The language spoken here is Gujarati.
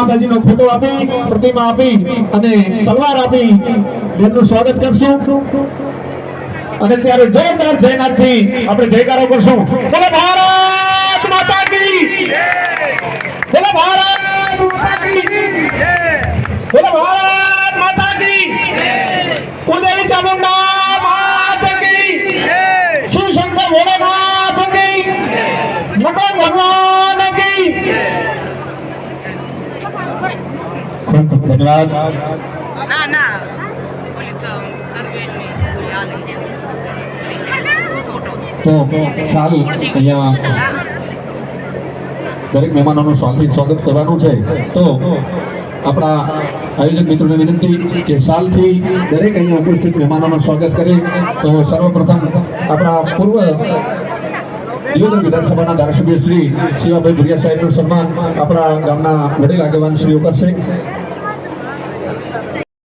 માતાજીનો ફોટો આપી, પ્રતિમા આપી અને તલવાર આપી. એમનું સ્વાગત કરશું. અને ત્યારે જોરદાર જયનાથથી આપણે જયકારો કરશું. બોલો ભારત માતા કી બોલો ભારત માતા કી બોલો ભારત માતા કી ઉદય ચામુંડા માત કી શિવ શંકર ભોળેનાથ કી મકર ભગવાન કી ખૂબ ખૂબ ધન્યવાદ તો સારું. અહીંયા દરેક મહેમાનોનું સ્વાગત સ્વાગત કરવાનું છે. તો આપણા આયોજક મિત્રોને વિનંતી કે સાલથી દરેક અહીંયા ઉપસ્થિત મહેમાનોનું સ્વાગત કરીએ. તો સર્વપ્રથમ આપણા પૂર્વ દિયોદર વિધાનસભાના ધારાસભ્ય શ્રી શિવાભાઈ ભુરિયા સાહેબનું સન્માન આપણા ગામના વડીલ આગેવાન શ્રીઓ કરશે.